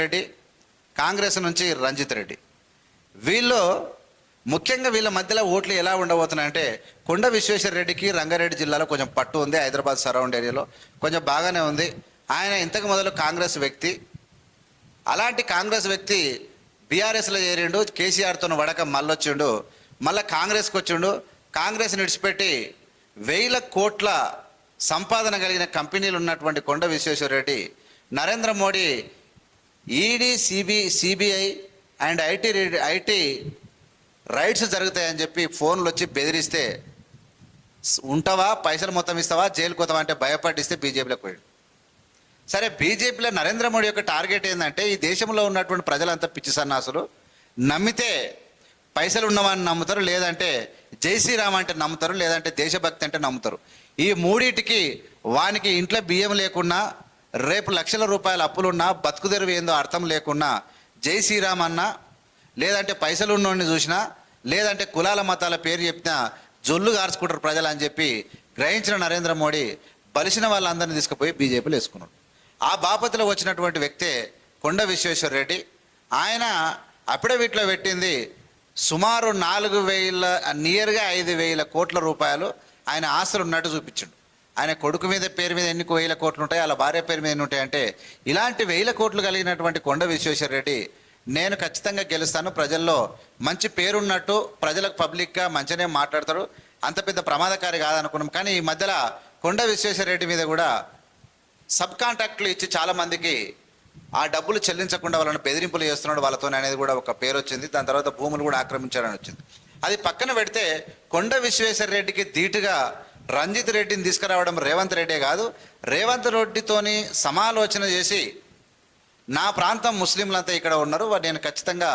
రెడ్డి కాంగ్రెస్ నుంచి రంజిత్ రెడ్డి. వీళ్ళు ముఖ్యంగా వీళ్ళ మధ్యలో ఓట్లు ఎలా ఉండబోతున్నాయంటే కొండ విశ్వేశ్వర రెడ్డికి రంగారెడ్డి జిల్లాలో కొంచెం పట్టు ఉంది హైదరాబాద్ సరౌండ్ ఏరియాలో కొంచెం బాగానే ఉంది. ఆయన ఇంతకు మొదలు కాంగ్రెస్ వ్యక్తి. అలాంటి కాంగ్రెస్ వ్యక్తి బీఆర్ఎస్లో చేరిండు కేసీఆర్తో వడక మళ్ళొచ్చిండు మళ్ళీ కాంగ్రెస్కి వచ్చిండు కాంగ్రెస్ విడిచిపెట్టి వేల కోట్ల సంపాదన కలిగిన కంపెనీలు ఉన్నటువంటి Konda Vishweshwar Reddy Narendra Modi ED CB CBI and IT IT raids జరుగుతాయని చెప్పి ఫోన్లు వచ్చి బెదిరిస్తే ఉంటావా? పైసలు మొత్తం ఇస్తావా? జైలుకు పోతావా? అంటే భయపడిస్తే బీజేపీలోకి పోయాడు. సరే బీజేపీలో నరేంద్ర మోడీ యొక్క టార్గెట్ ఏంటంటే ఈ దేశంలో ఉన్నటువంటి ప్రజలంతా పిచ్చి సన్నాసులు నమ్మితే పైసలు ఉన్నవాడిని నమ్ముతారు లేదంటే జై శ్రీరామ్ అంటే నమ్ముతారు లేదంటే దేశభక్తి అంటే నమ్ముతారు. ఈ మూడింటికి వానికి ఇంట్లో బియ్యం లేకున్నా రేపు లక్షల రూపాయల అప్పులున్నా బతుకుదెరువు ఏందో అర్థం లేకున్నా జై శ్రీరామ్ అన్నా లేదంటే పైసలు ఉన్నోడిని చూసినా లేదంటే కులాల మతాల పేరు చెప్పినా జొల్లు గార్చుకుంటారు ప్రజలు అని చెప్పి గ్రహించిన నరేంద్ర మోడీ బలిసిన వాళ్ళందరినీ తీసుకుపోయి బీజేపీలో వేసుకున్నాడు. ఆ బాపతిలో వచ్చినటువంటి వ్యక్తే కొండ విశ్వేశ్వర రెడ్డి. ఆయన అఫిడవిట్లో పెట్టింది సుమారు నాలుగు వేల నియర్గా ఐదు వేల కోట్ల రూపాయలు ఆయన ఆస్తులు ఉన్నట్టు చూపించాడు. ఆయన కొడుకు మీద పేరు మీద ఎన్ని వేల కోట్లు ఉంటాయి అలా భార్య పేరు మీద ఎన్ని ఉంటాయి అంటే ఇలాంటి వేల కోట్లు కలిగినటువంటి కొండ విశ్వేశ్వర రెడ్డి నేను ఖచ్చితంగా గెలుస్తాను. ప్రజల్లో మంచి పేరున్నట్టు ప్రజలకు పబ్లిక్గా మంచిగానే మాట్లాడతారు అంత పెద్ద ప్రమాదకారి కాదనుకున్నాం. కానీ ఈ మధ్యలో కొండ విశ్వేశ్వర రెడ్డి మీద కూడా సబ్ కాంట్రాక్ట్లు ఇచ్చి చాలామందికి ఆ డబ్బులు చెల్లించకుండా వాళ్ళని బెదిరింపులు చేస్తున్నాడు. వాళ్ళతో అనేది కూడా ఒక పేరు వచ్చింది దాని తర్వాత భూములు కూడా ఆక్రమించాడని వచ్చింది. అది పక్కన పెడితే కొండ విశ్వేశ్వర రెడ్డికి ధీటుగా రంజిత్ రెడ్డిని తీసుకురావడం రేవంత్ రెడ్డే కాదు. రేవంత్ రెడ్డితోని సమాలోచన చేసి నా ప్రాంతం ముస్లింలంతా ఇక్కడ ఉన్నారు నేను ఖచ్చితంగా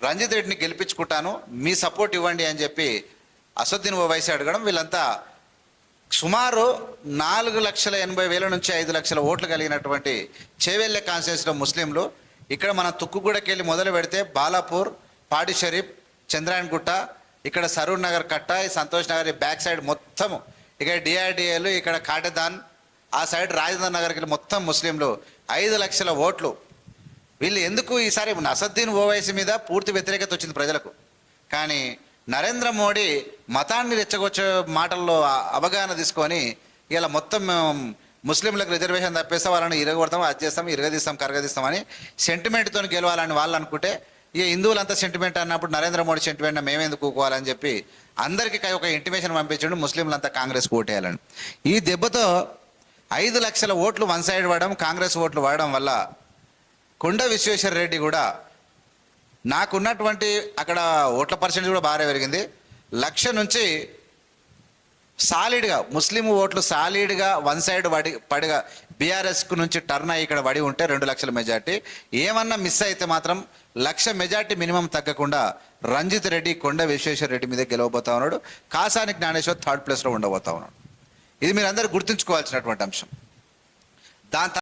రంజిత్ రెడ్డిని గెలిపించుకుంటాను మీ సపోర్ట్ ఇవ్వండి అని చెప్పి అసద్దీన్ ఓవైసీ అడగడం వీళ్ళంతా సుమారు నాలుగు లక్షల ఎనభై వేల నుంచి ఐదు లక్షల ఓట్లు కలిగినటువంటి చేవెళ్ళ కాన్స్టిట్యూన్సీలో ముస్లింలు. ఇక్కడ మనం తుక్కుగూడకి వెళ్ళి మొదలు పెడితే బాలాపూర్ పాడి షరీఫ్ చంద్రాయణగుట్ట ఇక్కడ సరూర్ నగర్ కట్ట ఈ సంతోష్ నగర్ ఈ బ్యాక్ సైడ్ మొత్తం ఇక డిఆర్డిఏలు ఇక్కడ కాటదాన్ ఆ సైడ్ రాజేంద్ర నగర్కి మొత్తం ముస్లింలు ఐదు లక్షల ఓట్లు. వీళ్ళు ఎందుకు ఈసారి నసద్దీన్ ఓవైసీ మీద పూర్తి వ్యతిరేకత వచ్చింది ప్రజలకు? కానీ నరేంద్ర మోడీ మతాన్ని రెచ్చగొచ్చే మాటల్లో అవగాహన తీసుకొని ఇలా మొత్తం మేము ముస్లింలకు రిజర్వేషన్ తప్పేస్తే వాళ్ళని ఇరగొడతాం అది చేస్తాం ఇరగదీస్తాం కరగదీస్తామని సెంటిమెంట్తో గెలవాలని వాళ్ళు అనుకుంటే ఇక హిందువులంతా సెంటిమెంట్ అన్నప్పుడు నరేంద్ర మోడీ సెంటిమెంట్ మేమెందుకు కూకోవాలని చెప్పి అందరికీ ఒక ఇంటిమేషన్ పంపించండి ముస్లింలంతా కాంగ్రెస్ ఓటేయాలని. ఈ దెబ్బతో ఐదు లక్షల ఓట్లు వన్ సైడ్ పడడం కాంగ్రెస్ ఓట్లు పడడం వల్ల కొండ విశ్వేశ్వర రెడ్డి కూడా నాకున్నటువంటి అక్కడ ఓట్ల పర్సెంటేజ్ కూడా బాగా పెరిగింది. లక్ష నుంచి సాలిడ్గా ముస్లిం ఓట్లు సాలిడ్గా వన్ సైడ్ పడి పడిగా బీఆర్ఎస్కు నుంచి టర్న్ అయ్యి ఇక్కడ పడి ఉంటే రెండు లక్షల మెజార్టీ. ఏమన్నా మిస్ అయితే మాత్రం లక్ష మెజార్టీ మినిమం తగ్గకుండా రంజిత్ రెడ్డి కొండ విశ్వేశ్వర రెడ్డి మీద గెలవబోతా ఉన్నాడు. కాసాని జ్ఞానేశ్వర్ థర్డ్ ప్లేస్లో ఉండబోతా ఉన్నాడు. ఇది మీరు అందరూ గుర్తుంచుకోవాల్సినటువంటి అంశం. దాని